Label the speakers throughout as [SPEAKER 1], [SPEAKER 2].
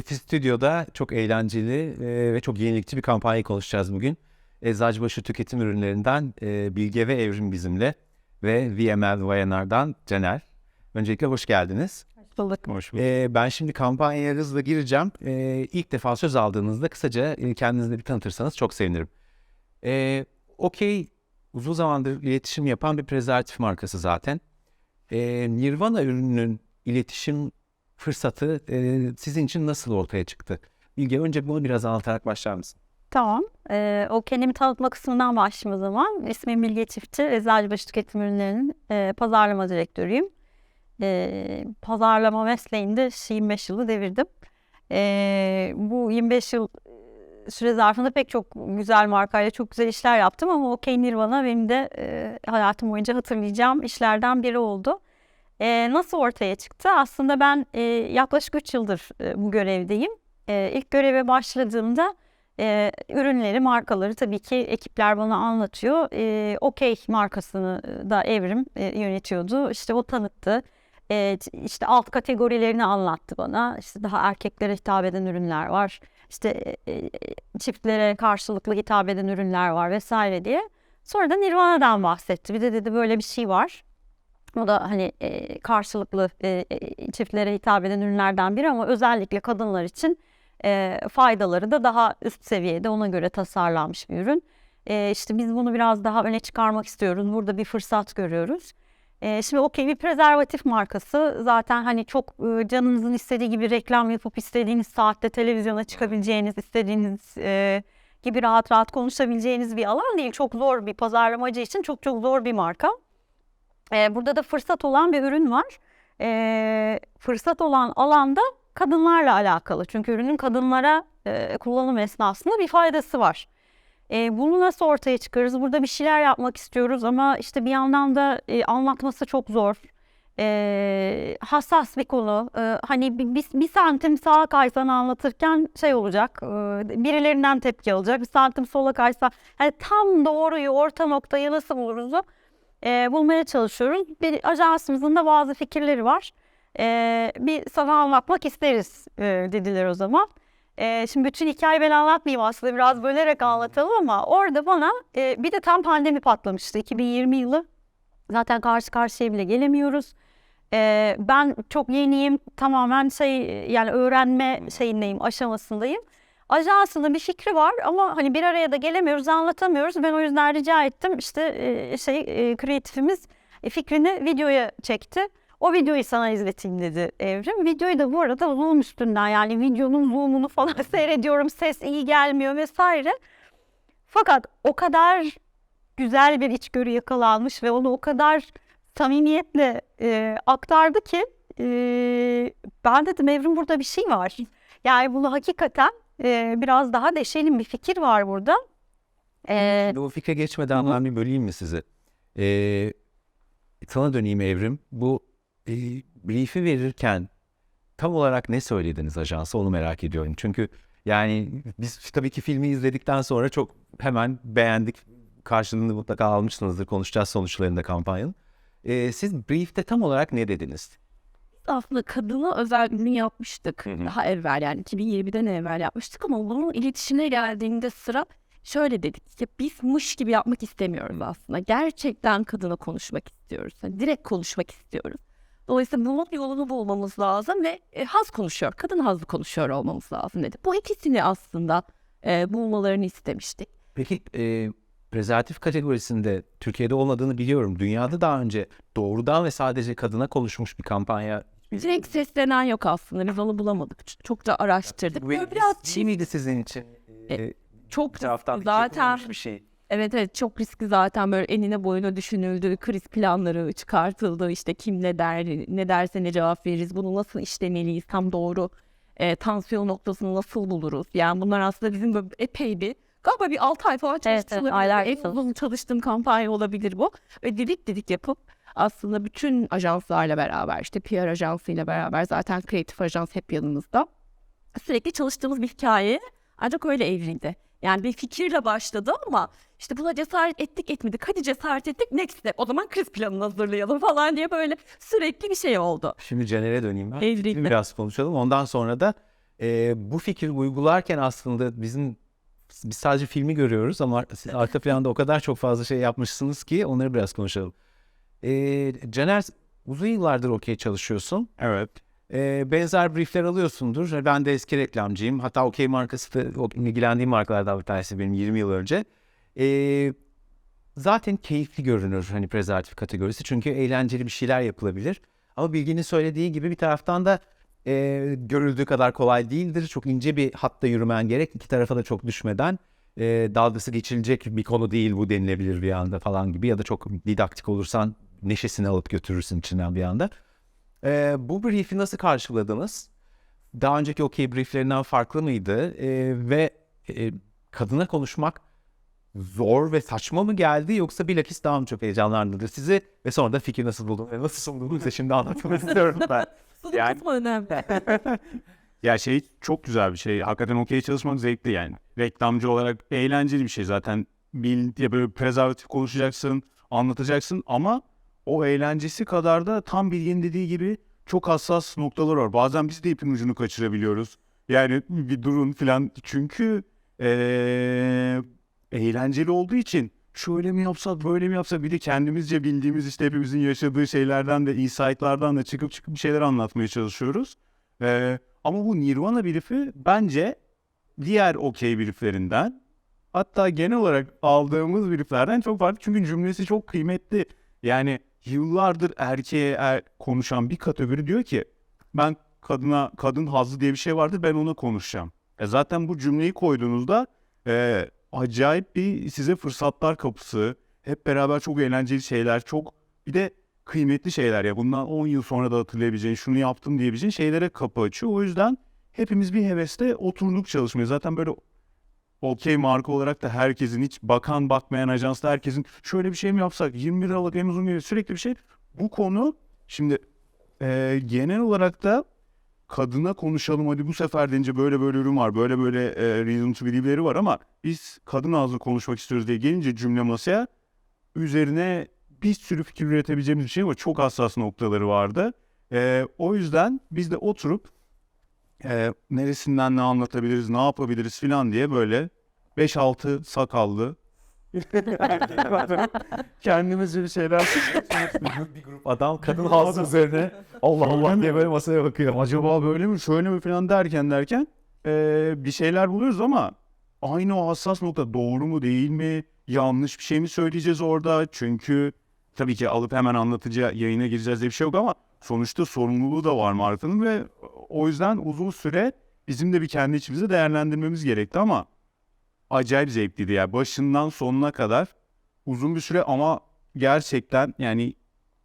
[SPEAKER 1] Efi Stüdyo'da çok eğlenceli e, ve çok yenilikçi bir kampanyayı konuşacağız bugün. Eczacıbaşı tüketim ürünlerinden e, Bilge ve Evrim bizimle ve VML Vayanar'dan Caner. Öncelikle hoş geldiniz.
[SPEAKER 2] Bulduk.
[SPEAKER 3] Hoş bulduk.
[SPEAKER 1] E, ben şimdi kampanyaya hızla gireceğim. E, ilk defa söz aldığınızda kısaca e, kendinizi bir tanıtırsanız çok sevinirim. E, Okey uzun zamandır iletişim yapan bir prezervatif markası zaten. E, Nirvana ürününün iletişim fırsatı e, sizin için nasıl ortaya çıktı? Bilge önce bunu biraz anlatarak başlar mısın?
[SPEAKER 2] Tamam. Ee, o kendimi tanıtma kısmından başlayayım o zaman. İsmim Bilge Çiftçi. Eczacıbaşı Tüketim Ürünleri'nin e, pazarlama direktörüyüm. E, pazarlama mesleğinde 25 yılı devirdim. E, bu 25 yıl e, süre zarfında pek çok güzel markayla çok güzel işler yaptım ama OK Nirvana benim de e, hayatım boyunca hatırlayacağım işlerden biri oldu. E, nasıl ortaya çıktı? Aslında ben e, yaklaşık 3 yıldır e, bu görevdeyim. E, ilk göreve başladığımda e, ürünleri, markaları tabii ki ekipler bana anlatıyor. E, Okey markasını da Evrim e, yönetiyordu. İşte o tanıttı. E, işte alt kategorilerini anlattı bana. İşte daha erkeklere hitap eden ürünler var. İşte e, çiftlere karşılıklı hitap eden ürünler var vesaire diye. Sonra da Nirvana'dan bahsetti. Bir de dedi böyle bir şey var. O da hani e, karşılıklı e, e, çiftlere hitap eden ürünlerden biri ama özellikle kadınlar için e, faydaları da daha üst seviyede ona göre tasarlanmış bir ürün. E, işte biz bunu biraz daha öne çıkarmak istiyoruz. Burada bir fırsat görüyoruz. E, şimdi okey bir prezervatif markası zaten hani çok e, canınızın istediği gibi reklam yapıp istediğiniz saatte televizyona çıkabileceğiniz, istediğiniz e, gibi rahat rahat konuşabileceğiniz bir alan değil. Çok zor bir pazarlamacı için çok çok zor bir marka. E, burada da fırsat olan bir ürün var. E, fırsat olan alanda kadınlarla alakalı. Çünkü ürünün kadınlara e, kullanım esnasında bir faydası var. E, bunu nasıl ortaya çıkarırız? Burada bir şeyler yapmak istiyoruz ama işte bir yandan da e, anlatması çok zor. E, hassas bir konu. E, hani bir, bir, santim sağa kaysan anlatırken şey olacak. E, birilerinden tepki alacak. Bir santim sola kaysa hani tam doğruyu, orta noktayı nasıl buluruz? E, bulmaya çalışıyoruz. Bir ajansımızın da bazı fikirleri var. Ee, bir sana anlatmak isteriz e, dediler o zaman. E, şimdi bütün hikayeyi ben anlatmayayım aslında biraz bölerek anlatalım ama orada bana e, bir de tam pandemi patlamıştı 2020 yılı. Zaten karşı karşıya bile gelemiyoruz. E, ben çok yeniyim tamamen şey yani öğrenme şeyindeyim aşamasındayım. Ajansında bir fikri var ama hani bir araya da gelemiyoruz anlatamıyoruz. Ben o yüzden rica ettim işte e, şey e, kreatifimiz fikrini videoya çekti. O videoyu sana izleteyim dedi Evrim. Videoyu da bu arada zoom üstünden yani videonun zoom'unu falan seyrediyorum. Ses iyi gelmiyor vesaire. Fakat o kadar güzel bir içgörü yakalanmış ve onu o kadar samimiyetle e, aktardı ki e, ben dedim Evrim burada bir şey var. Yani bunu hakikaten e, biraz daha deşelim bir fikir var burada. E,
[SPEAKER 1] Şimdi o fikre geçmeden ben bir böleyim mi sizi? Ee, sana döneyim Evrim. Bu e, brief'i verirken tam olarak ne söylediniz ajansa onu merak ediyorum. Çünkü yani biz tabii ki filmi izledikten sonra çok hemen beğendik. Karşılığını mutlaka almışsınızdır. Konuşacağız sonuçlarında kampanyanın. Ee, siz brief'te tam olarak ne dediniz?
[SPEAKER 3] Aslında kadına özel ürün yapmıştık
[SPEAKER 1] Hı hı.
[SPEAKER 3] daha evvel yani 2020'den evvel yapmıştık ama bunun iletişime geldiğinde sıra şöyle dedik ya biz mış gibi yapmak istemiyoruz aslında. Gerçekten kadına konuşmak istiyoruz. Yani direkt konuşmak istiyoruz. Dolayısıyla bunun yolunu bulmamız lazım ve e, haz konuşuyor, kadın hazlı konuşuyor olmamız lazım dedi. Bu ikisini aslında e, bulmalarını istemiştik.
[SPEAKER 1] Peki e, prezervatif kategorisinde Türkiye'de olmadığını biliyorum. Dünyada daha önce doğrudan ve sadece kadına konuşmuş bir kampanya
[SPEAKER 3] Direkt seslenen yok aslında. Biz onu bulamadık. Çok da araştırdık.
[SPEAKER 1] Bu
[SPEAKER 3] Böyle biraz
[SPEAKER 1] iyi miydi sizin için?
[SPEAKER 3] E,
[SPEAKER 1] Ee,
[SPEAKER 3] çok
[SPEAKER 1] bir taraftan zaten bir şey.
[SPEAKER 3] Evet evet çok riskli zaten böyle enine boyuna düşünüldü. Kriz planları çıkartıldı. İşte kim ne der, ne derse ne cevap veririz. Bunu nasıl işlemeliyiz? Tam doğru e, tansiyon noktasını nasıl buluruz? Yani bunlar aslında bizim böyle epey bir galiba bir 6 ay falan
[SPEAKER 2] Evet, evet,
[SPEAKER 3] çalıştığım
[SPEAKER 2] aylar
[SPEAKER 3] en uzun çalıştığım kampanya olabilir bu. Ve didik didik yapıp aslında bütün ajanslarla beraber işte PR ajansıyla beraber zaten kreatif ajans hep yanımızda. Sürekli çalıştığımız bir hikaye ancak öyle evrildi. Yani bir fikirle başladı ama işte buna cesaret ettik etmedik. Hadi cesaret ettik next step. O zaman kriz planını hazırlayalım falan diye böyle sürekli bir şey oldu.
[SPEAKER 1] Şimdi Caner'e döneyim ben.
[SPEAKER 3] Evrildi.
[SPEAKER 1] Biraz konuşalım. Ondan sonra da Ee, bu fikri uygularken aslında bizim biz sadece filmi görüyoruz ama siz arka planda o kadar çok fazla şey yapmışsınız ki onları biraz konuşalım. Ee, Caner uzun yıllardır okey çalışıyorsun.
[SPEAKER 4] Evet.
[SPEAKER 1] Ee, benzer briefler alıyorsundur. Ben de eski reklamcıyım. Hatta okey markası da ilgilendiğim markalardan bir tanesi benim 20 yıl önce. Ee, zaten keyifli görünür hani prezervatif kategorisi. Çünkü eğlenceli bir şeyler yapılabilir. Ama Bilgi'nin söylediği gibi bir taraftan da e, görüldüğü kadar kolay değildir. Çok ince bir hatta yürümen gerek. İki tarafa da çok düşmeden e, dalgası geçilecek bir konu değil bu denilebilir bir anda falan gibi. Ya da çok didaktik olursan neşesini alıp götürürsün içinden bir anda. E, bu brief'i nasıl karşıladınız? Daha önceki okey brieflerinden farklı mıydı? E, ve e, kadına konuşmak zor ve saçma mı geldi yoksa bilakis daha mı çok heyecanlandırdı sizi ve sonra da fikir nasıl buldun ve nasıl sunduğunu size şimdi anlatmak istiyorum ben.
[SPEAKER 3] Sunum
[SPEAKER 4] Yani-
[SPEAKER 3] kısmı önemli.
[SPEAKER 4] Ya şey çok güzel bir şey. Hakikaten okey çalışmak zevkli yani. Reklamcı olarak eğlenceli bir şey zaten. Bil diye böyle prezervatif konuşacaksın, anlatacaksın ama o eğlencesi kadar da tam bilginin dediği gibi çok hassas noktalar var. Bazen biz de ipin ucunu kaçırabiliyoruz. Yani bir durun falan. Çünkü eee, eğlenceli olduğu için şöyle mi yapsak böyle mi yapsak bir de kendimizce bildiğimiz işte hepimizin yaşadığı şeylerden de insightlardan da çıkıp çıkıp bir şeyler anlatmaya çalışıyoruz. Eee, ama bu Nirvana brief'i bence diğer okey brieflerinden hatta genel olarak aldığımız brieflerden çok farklı. Çünkü cümlesi çok kıymetli. Yani yıllardır erkeğe er- konuşan bir kategori diyor ki ben kadına kadın hazzı diye bir şey vardır ben ona konuşacağım. E zaten bu cümleyi koyduğunuzda e, acayip bir size fırsatlar kapısı, hep beraber çok eğlenceli şeyler, çok bir de kıymetli şeyler ya. Bundan 10 yıl sonra da hatırlayabileceğin, şunu yaptım diyebileceğin şeylere kapı açıyor. O yüzden hepimiz bir hevesle oturduk çalışmaya. Zaten böyle okey marka olarak da herkesin hiç bakan bakmayan ajansda herkesin şöyle bir şey mi yapsak 20 liralık en uzun gibi sürekli bir şey. Bu konu şimdi e, genel olarak da kadına konuşalım hadi bu sefer deyince böyle böyle ürün var böyle böyle e, reason to believe'leri var ama biz kadın ağzı konuşmak istiyoruz diye gelince cümle masaya üzerine bir sürü fikir üretebileceğimiz bir şey var. Çok hassas noktaları vardı. E, o yüzden biz de oturup e, neresinden ne anlatabiliriz, ne yapabiliriz filan diye böyle 5-6 sakallı. Kendimizce bir şeyler
[SPEAKER 1] bir grup adam kadın halkı üzerine Allah Allah diye böyle masaya bakıyor.
[SPEAKER 4] acaba böyle mi şöyle mi falan derken derken e, bir şeyler buluyoruz ama aynı o hassas nokta doğru mu değil mi yanlış bir şey mi söyleyeceğiz orada? Çünkü tabii ki alıp hemen anlatıcı yayına gireceğiz diye bir şey yok ama sonuçta sorumluluğu da var markanın ve o yüzden uzun süre bizim de bir kendi içimizde değerlendirmemiz gerekti ama acayip zevkliydi ya başından sonuna kadar uzun bir süre ama gerçekten yani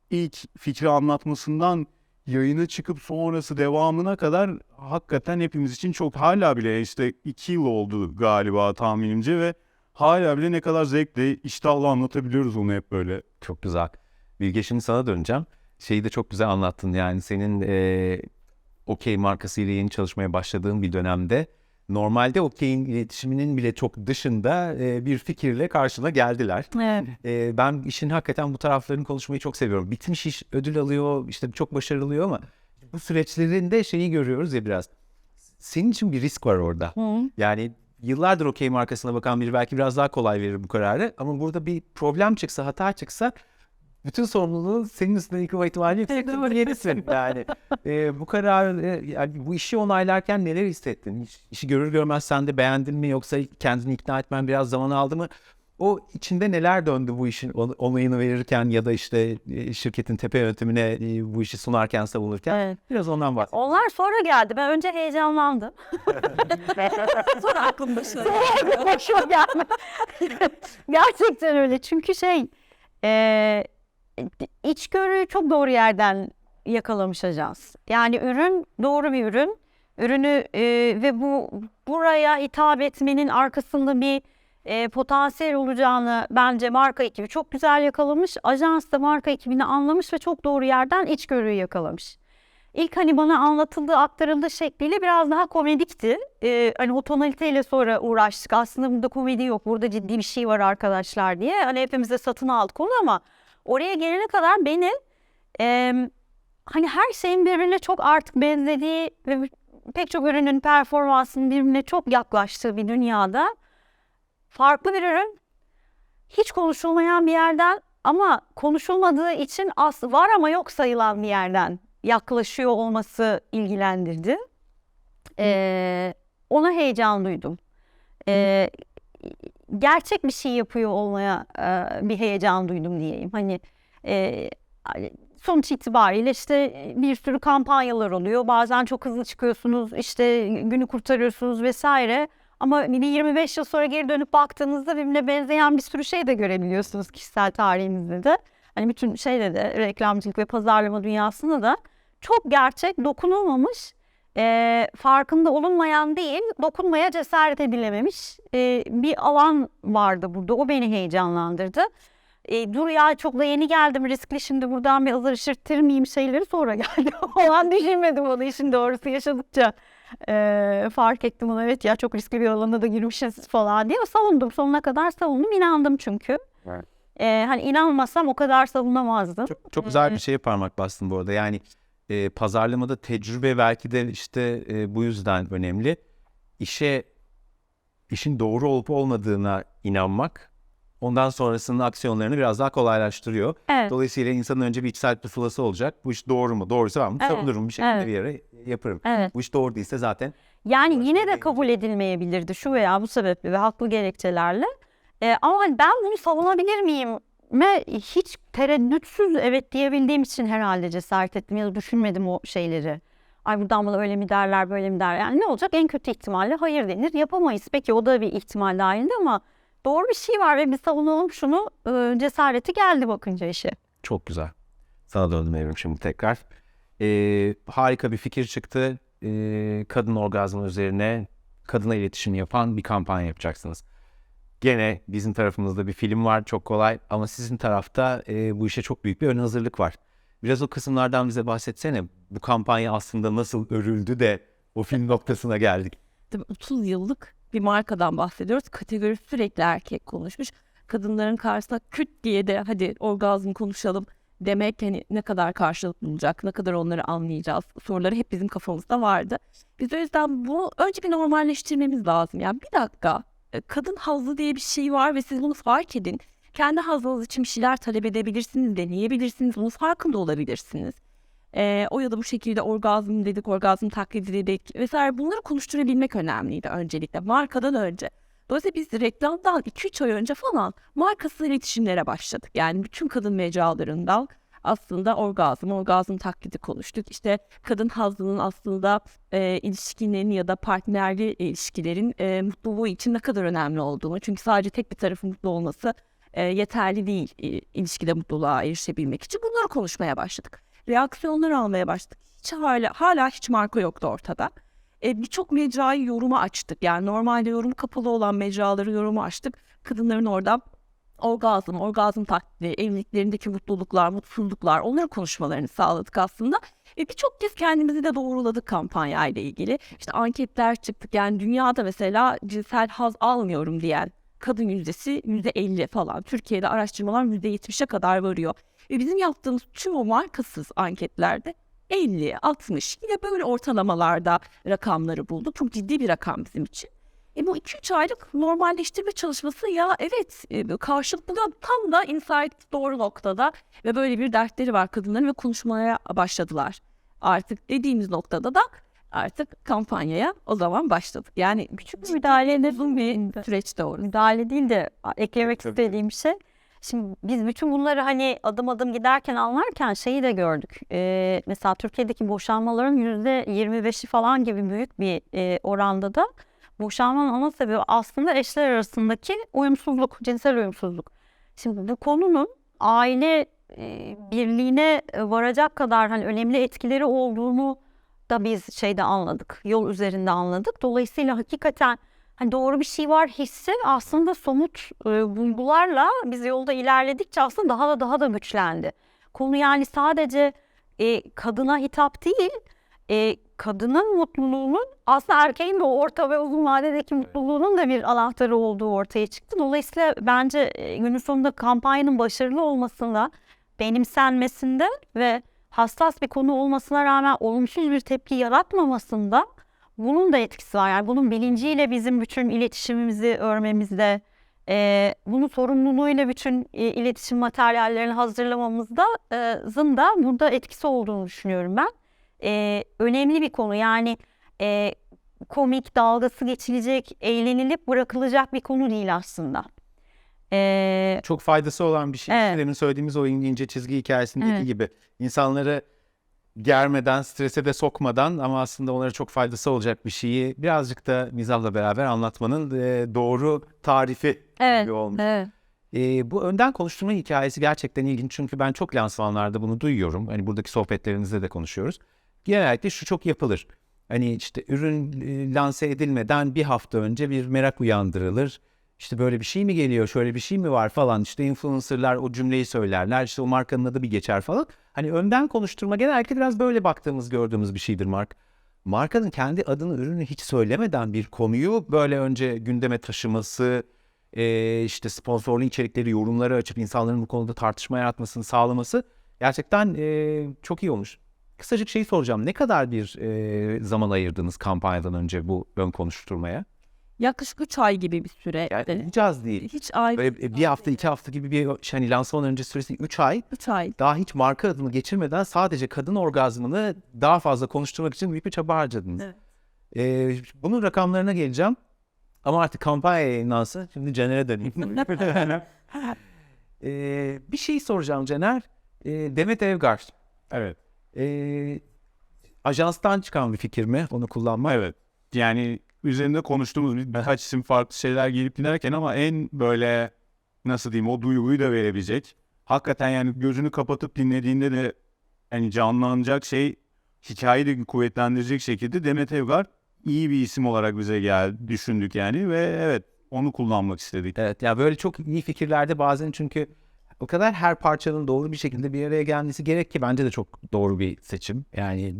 [SPEAKER 4] ilk fikri anlatmasından yayına çıkıp sonrası devamına kadar hakikaten hepimiz için çok hala bile işte iki yıl oldu galiba tahminimce ve hala bile ne kadar zevkle iştahla anlatabiliyoruz onu hep böyle.
[SPEAKER 1] Çok güzel. Bilge şimdi sana döneceğim. Şeyi de çok güzel anlattın. Yani senin e, okey markasıyla yeni çalışmaya başladığın bir dönemde normalde okey'in iletişiminin bile çok dışında e, bir fikirle karşına geldiler.
[SPEAKER 2] Evet.
[SPEAKER 1] E, ben işin hakikaten bu taraflarını konuşmayı çok seviyorum. Bitmiş iş ödül alıyor, işte çok başarılı oluyor ama bu süreçlerinde şeyi görüyoruz ya biraz. Senin için bir risk var orada.
[SPEAKER 2] Hı.
[SPEAKER 1] Yani yıllardır okey markasına bakan biri belki biraz daha kolay verir bu kararı. Ama burada bir problem çıksa, hata çıksa bütün sorumluluğu senin üstüne yıkılma ihtimali yüksek.
[SPEAKER 2] Doğru.
[SPEAKER 1] Yenisin yani. e, bu karar, e, yani bu işi onaylarken neler hissettin? İş- İşi görür görmez sen de beğendin mi yoksa kendini ikna etmen biraz zaman aldı mı? O içinde neler döndü bu işin on- onayını verirken ya da işte e, şirketin tepe yönetimine e, bu işi sunarken savunurken
[SPEAKER 2] Evet.
[SPEAKER 1] biraz ondan bahset.
[SPEAKER 2] Onlar sonra geldi. Ben önce heyecanlandım.
[SPEAKER 3] Sonra aklım başına.
[SPEAKER 2] Başıma gelme. Gerçekten öyle. Çünkü şey e, içgörüyü çok doğru yerden yakalamış ajans. Yani ürün doğru bir ürün. Ürünü e, ve bu buraya hitap etmenin arkasında bir e, potansiyel olacağını bence marka ekibi çok güzel yakalamış. Ajans da marka ekibini anlamış ve çok doğru yerden içgörüyü yakalamış. İlk hani bana anlatıldığı, aktarıldığı şekliyle biraz daha komedikti. Ee, hani o tonaliteyle sonra uğraştık. Aslında burada komedi yok, burada ciddi bir şey var arkadaşlar diye. Hani hepimiz de satın aldık onu ama oraya gelene kadar beni em, hani her şeyin birbirine çok artık benzediği ve pek çok ürünün performansının birbirine çok yaklaştığı bir dünyada farklı bir ürün hiç konuşulmayan bir yerden ama konuşulmadığı için az var ama yok sayılan bir yerden yaklaşıyor olması ilgilendirdi. Ee, ona heyecan duydum. Ee, gerçek bir şey yapıyor olmaya e, bir heyecan duydum diyeyim. Hani e, sonuç itibariyle işte bir sürü kampanyalar oluyor. Bazen çok hızlı çıkıyorsunuz, işte günü kurtarıyorsunuz vesaire. Ama bir 25 yıl sonra geri dönüp baktığınızda birbirine benzeyen bir sürü şey de görebiliyorsunuz kişisel tarihinizde de. Hani bütün şeyde de reklamcılık ve pazarlama dünyasında da çok gerçek, dokunulmamış, e, farkında olunmayan değil, dokunmaya cesaret edilememiş e, bir alan vardı burada. O beni heyecanlandırdı. E, dur ya çok da yeni geldim riskli şimdi buradan bir azar işirtir miyim şeyleri sonra geldi falan düşünmedim onu işin doğrusu yaşadıkça e, fark ettim onu evet ya çok riskli bir alana da girmişiz falan diye savundum sonuna kadar savundum inandım çünkü.
[SPEAKER 1] Evet.
[SPEAKER 2] E, hani inanmasam o kadar savunamazdım.
[SPEAKER 1] Çok, çok güzel bir şeye parmak bastın bu arada. Yani e, pazarlamada tecrübe belki de işte e, bu yüzden önemli. İşe işin doğru olup olmadığına inanmak ondan sonrasının aksiyonlarını biraz daha kolaylaştırıyor.
[SPEAKER 2] Evet.
[SPEAKER 1] Dolayısıyla insanın önce bir içsel pusulası olacak. Bu iş doğru mu? Doğruysa ben bunu
[SPEAKER 2] Evet,
[SPEAKER 1] savunurum bir şekilde
[SPEAKER 2] evet.
[SPEAKER 1] bir yere yaparım.
[SPEAKER 2] Evet.
[SPEAKER 1] Bu iş doğru değilse zaten
[SPEAKER 2] Yani yine de kabul edilmeyebilirdi şu veya bu sebeple ve haklı gerekçelerle. Ee, ama hani ben bunu savunabilir miyim? Me hiç tereddütsüz evet diyebildiğim için herhalde cesaret ettim ya da düşünmedim o şeyleri. Ay buradan bana öyle mi derler böyle mi derler. Yani ne olacak en kötü ihtimalle hayır denir yapamayız. Peki o da bir ihtimal dahilinde ama doğru bir şey var ve bir savunalım şunu e, cesareti geldi bakınca işe.
[SPEAKER 1] Çok güzel. Sana döndüm Evrim şimdi tekrar. Ee, harika bir fikir çıktı. Ee, kadın orgazmı üzerine kadına iletişim yapan bir kampanya yapacaksınız. Gene bizim tarafımızda bir film var çok kolay ama sizin tarafta e, bu işe çok büyük bir ön hazırlık var. Biraz o kısımlardan bize bahsetsene. Bu kampanya aslında nasıl örüldü de o film noktasına geldik.
[SPEAKER 3] Tabii 30 yıllık bir markadan bahsediyoruz. Kategori sürekli erkek konuşmuş. Kadınların karşısına küt diye de hadi orgazm konuşalım demek hani ne kadar karşılık bulacak, ne kadar onları anlayacağız soruları hep bizim kafamızda vardı. Biz o yüzden bunu önce bir normalleştirmemiz lazım. Yani bir dakika kadın hazzı diye bir şey var ve siz bunu fark edin. Kendi hazzınız için bir şeyler talep edebilirsiniz, deneyebilirsiniz, bunun farkında olabilirsiniz. Ee, o ya da bu şekilde orgazm dedik, orgazm taklidi dedik vesaire bunları konuşturabilmek önemliydi öncelikle markadan önce. Dolayısıyla biz reklamdan 2-3 ay önce falan markasız iletişimlere başladık. Yani bütün kadın mecralarından aslında orgazm, orgazm taklidi konuştuk. İşte kadın hazzının aslında e, ilişkinin ya da partnerli ilişkilerin e, mutluluğu için ne kadar önemli olduğunu. Çünkü sadece tek bir tarafın mutlu olması e, yeterli değil e, ilişkide mutluluğa erişebilmek için. Bunları konuşmaya başladık reaksiyonlar almaya başladık. Hiç hala, hala hiç marka yoktu ortada. E, Birçok mecrayı yoruma açtık. Yani normalde yorum kapalı olan mecraları yoruma açtık. Kadınların orada orgazm, orgazm taklidi, evliliklerindeki mutluluklar, mutsuzluklar onların konuşmalarını sağladık aslında. Ve birçok kez kendimizi de doğruladık kampanya ile ilgili. İşte anketler çıktık. Yani dünyada mesela cinsel haz almıyorum diyen kadın yüzdesi yüzde 50 falan. Türkiye'de araştırmalar yüzde 70'e kadar varıyor. Ve bizim yaptığımız tüm o markasız anketlerde 50, 60 yine böyle ortalamalarda rakamları bulduk. Çok ciddi bir rakam bizim için. E bu 2-3 aylık normalleştirme çalışması ya evet e, karşılıklı da tam da insight doğru noktada ve böyle bir dertleri var kadınların ve konuşmaya başladılar. Artık dediğimiz noktada da artık kampanyaya o zaman başladık. Yani küçük
[SPEAKER 2] Müdahale
[SPEAKER 3] uzun bir süreç doğru.
[SPEAKER 2] müdahale değil de eklemek
[SPEAKER 1] Tabii,
[SPEAKER 2] istediğim şey. Şimdi biz bütün bunları hani adım adım giderken anlarken şeyi de gördük. Ee, mesela Türkiye'deki boşanmaların yüzde 25'i falan gibi büyük bir e, oranda da boşanmanın ana sebebi aslında eşler arasındaki uyumsuzluk, cinsel uyumsuzluk. Şimdi bu konunun aile e, birliğine varacak kadar hani önemli etkileri olduğunu da biz şeyde anladık. Yol üzerinde anladık. Dolayısıyla hakikaten hani doğru bir şey var hissi aslında somut e, bulgularla biz yolda ilerledikçe aslında daha da daha da güçlendi. Konu yani sadece e, kadına hitap değil, e, kadının mutluluğunun aslında erkeğin de orta ve uzun vadedeki mutluluğunun da bir anahtarı olduğu ortaya çıktı. Dolayısıyla bence e, günün sonunda kampanyanın başarılı olmasında, benimsenmesinde ve hassas bir konu olmasına rağmen olumsuz bir tepki yaratmamasında bunun da etkisi var. Yani bunun bilinciyle bizim bütün iletişimimizi örmemizde, e, bunun sorumluluğuyla bütün e, iletişim materyallerini hazırlamamızda e, zın da burada etkisi olduğunu düşünüyorum ben. E, önemli bir konu yani e, komik, dalgası geçilecek, eğlenilip bırakılacak bir konu değil aslında. E,
[SPEAKER 1] Çok faydası olan bir şey.
[SPEAKER 2] Evet.
[SPEAKER 1] Demin söylediğimiz o ince çizgi hikayesindeki
[SPEAKER 2] Evet.
[SPEAKER 1] gibi. İnsanları germeden, strese de sokmadan ama aslında onlara çok faydası olacak bir şeyi birazcık da mizahla beraber anlatmanın e, doğru tarifi
[SPEAKER 2] evet,
[SPEAKER 1] gibi olmuş.
[SPEAKER 2] evet.
[SPEAKER 1] E, bu önden konuşturma hikayesi gerçekten ilginç çünkü ben çok lansmanlarda bunu duyuyorum. Hani buradaki sohbetlerimizde de konuşuyoruz. Genellikle şu çok yapılır. Hani işte ürün e, lanse edilmeden bir hafta önce bir merak uyandırılır. İşte böyle bir şey mi geliyor, şöyle bir şey mi var falan. İşte influencerlar o cümleyi söylerler. İşte o markanın adı bir geçer falan. Hani önden konuşturma genellikle biraz böyle baktığımız, gördüğümüz bir şeydir Mark. Markanın kendi adını, ürünü hiç söylemeden bir konuyu böyle önce gündeme taşıması, e, işte sponsorlu içerikleri, yorumları açıp insanların bu konuda tartışma yaratmasını sağlaması gerçekten e, çok iyi olmuş. Kısacık şeyi soracağım. Ne kadar bir e, zaman ayırdınız kampanyadan önce bu ön konuşturmaya?
[SPEAKER 3] Yaklaşık 3 ay gibi bir süre.
[SPEAKER 1] Yani hiç az değil.
[SPEAKER 3] Hiç ay,
[SPEAKER 1] Böyle bir hafta, iki hafta gibi bir şey, hani lansman önce süresi 3 ay.
[SPEAKER 3] 3 ay.
[SPEAKER 1] Daha hiç marka adını geçirmeden sadece kadın orgazmını daha fazla konuşturmak için büyük bir çaba harcadınız.
[SPEAKER 3] Evet.
[SPEAKER 1] Ee, bunun rakamlarına geleceğim. Ama artık kampanya yayınlansın. Şimdi Caner'e döneyim. Ee, bir şey soracağım Caner. Ee, Demet Evgar.
[SPEAKER 4] Evet.
[SPEAKER 1] Ee, ajanstan çıkan bir fikir mi onu kullanmak?
[SPEAKER 4] Evet. Yani üzerinde konuştuğumuz bir- birkaç isim farklı şeyler gelip giderken ama en böyle nasıl diyeyim o duyguyu da verebilecek. Hakikaten yani gözünü kapatıp dinlediğinde de yani canlanacak şey hikayeyi de kuvvetlendirecek şekilde Demet Evgar iyi bir isim olarak bize geldi düşündük yani ve evet onu kullanmak istedik.
[SPEAKER 1] Evet ya böyle çok iyi fikirlerde bazen çünkü o kadar her parçanın doğru bir şekilde bir araya gelmesi gerek ki bence de çok doğru bir seçim. Yani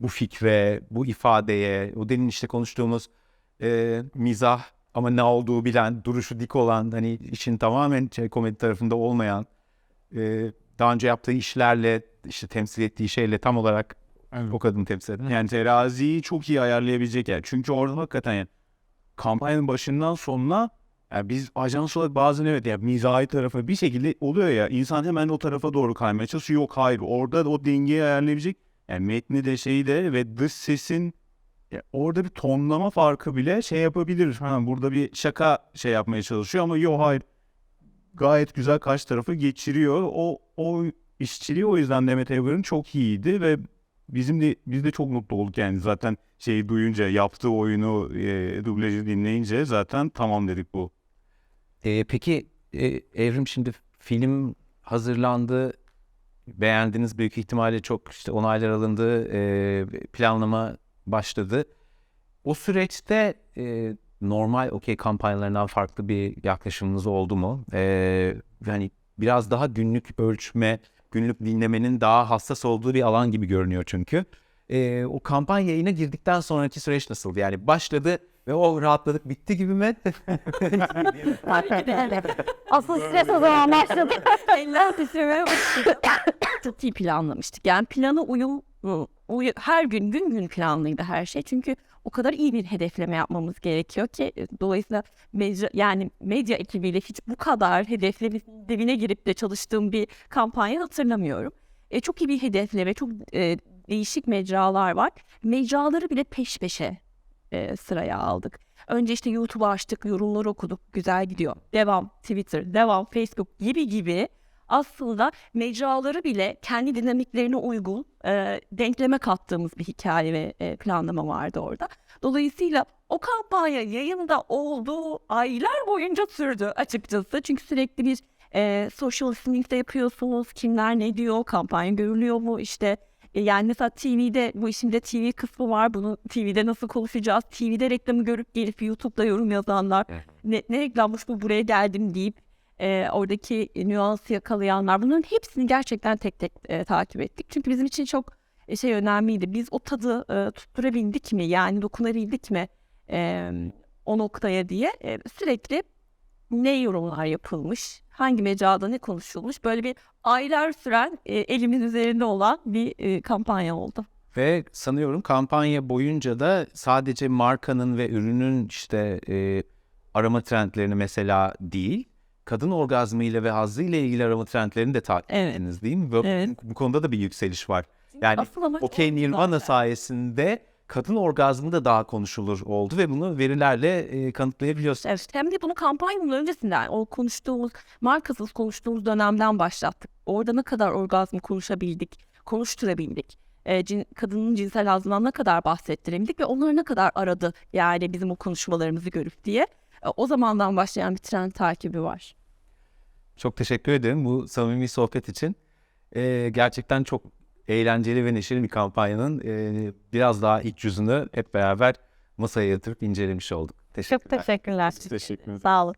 [SPEAKER 1] bu fikre, bu ifadeye, o demin işte konuştuğumuz e, mizah ama ne olduğu bilen, duruşu dik olan, hani işin tamamen şey, komedi tarafında olmayan, e, daha önce yaptığı işlerle, işte temsil ettiği şeyle tam olarak o kadını temsil eden.
[SPEAKER 4] Yani teraziyi çok iyi ayarlayabilecek yani. Çünkü orada hakikaten yani kampanyanın başından sonuna yani biz ajans olarak bazen evet ya mizahi tarafı bir şekilde oluyor ya insan hemen o tarafa doğru kaymaya çalışıyor. Yok hayır orada o dengeyi ayarlayabilecek yani metni de şeyi de ve dış sesin ya orada bir tonlama farkı bile şey yapabilir. Ha, burada bir şaka şey yapmaya çalışıyor ama yok hayır gayet güzel karşı tarafı geçiriyor. O o işçiliği o yüzden Demet Evgar'ın çok iyiydi ve bizim de biz de çok mutlu olduk yani zaten şeyi duyunca yaptığı oyunu e, dublajı dinleyince zaten tamam dedik bu.
[SPEAKER 1] E, peki e, Evrim şimdi film hazırlandı. Beğendiniz büyük ihtimalle çok işte onaylar alındı. e, planlama başladı. O süreçte e, normal okey kampanyalarından farklı bir yaklaşımınız oldu mu? E, yani biraz daha günlük ölçme, günlük dinlemenin daha hassas olduğu bir alan gibi görünüyor çünkü. E, o kampanya yayına girdikten sonraki süreç nasıldı? Yani başladı ve o rahatladık bitti gibi mi?
[SPEAKER 2] Asıl stres o zaman başladı.
[SPEAKER 3] Eller titremeye başladı. Çok iyi planlamıştık. Yani plana uyum, uyu- her gün gün gün planlıydı her şey. Çünkü o kadar iyi bir hedefleme yapmamız gerekiyor ki dolayısıyla medya yani medya ekibiyle hiç bu kadar hedefleme devine girip de çalıştığım bir kampanya hatırlamıyorum. E, çok iyi bir hedefleme, çok e, değişik mecralar var. Mecraları bile peş peşe e, sıraya aldık. Önce işte YouTube'u açtık, yorumları okuduk, güzel gidiyor. Devam Twitter, devam Facebook gibi gibi aslında mecraları bile kendi dinamiklerine uygun e, denkleme kattığımız bir hikaye ve e, planlama vardı orada. Dolayısıyla o kampanya yayında olduğu aylar boyunca sürdü açıkçası. Çünkü sürekli bir e, social listening de yapıyorsunuz. Kimler ne diyor, kampanya görülüyor mu işte Yani mesela TV'de bu işin de TV kısmı var. Bunu TV'de nasıl konuşacağız? TV'de reklamı görüp gelip YouTube'da yorum yazanlar. Ne, ne reklammış bu buraya geldim deyip e, oradaki nüansı yakalayanlar. Bunların hepsini gerçekten tek tek e, takip ettik. Çünkü bizim için çok e, şey önemliydi. Biz o tadı e, tutturabildik mi? Yani dokunabildik mi e, o noktaya diye e, sürekli ne yorumlar yapılmış, hangi mecrada ne konuşulmuş böyle bir aylar süren e, elimin üzerinde olan bir e, kampanya oldu.
[SPEAKER 1] Ve sanıyorum kampanya boyunca da sadece markanın ve ürünün işte e, arama trendlerini mesela değil, kadın orgazmıyla ve hazzıyla ilgili arama trendlerini de takip
[SPEAKER 3] Evet.
[SPEAKER 1] ettiniz değil mi? Ve
[SPEAKER 3] Evet.
[SPEAKER 1] bu, konuda da bir yükseliş var. Yani Okey Nirvana sayesinde kadın orgazmı da daha konuşulur oldu ve bunu verilerle e, kanıtlayabiliyorsunuz.
[SPEAKER 3] Evet, hem de bunu kampanyanın öncesinden o konuştuğumuz markasız konuştuğumuz dönemden başlattık. Orada ne kadar orgazmı konuşabildik, konuşturabildik. E, cin- kadının cinsel hazından ne kadar bahsettirebildik ve onları ne kadar aradı yani bizim o konuşmalarımızı görüp diye. E, o zamandan başlayan bir trend takibi var.
[SPEAKER 1] Çok teşekkür ederim bu samimi sohbet için. E, gerçekten çok eğlenceli ve neşeli bir kampanyanın e, biraz daha iç yüzünü hep beraber masaya yatırıp incelemiş olduk. Teşekkürler.
[SPEAKER 2] Çok teşekkürler.
[SPEAKER 4] Teşekkür ederim.
[SPEAKER 2] Sağ olun.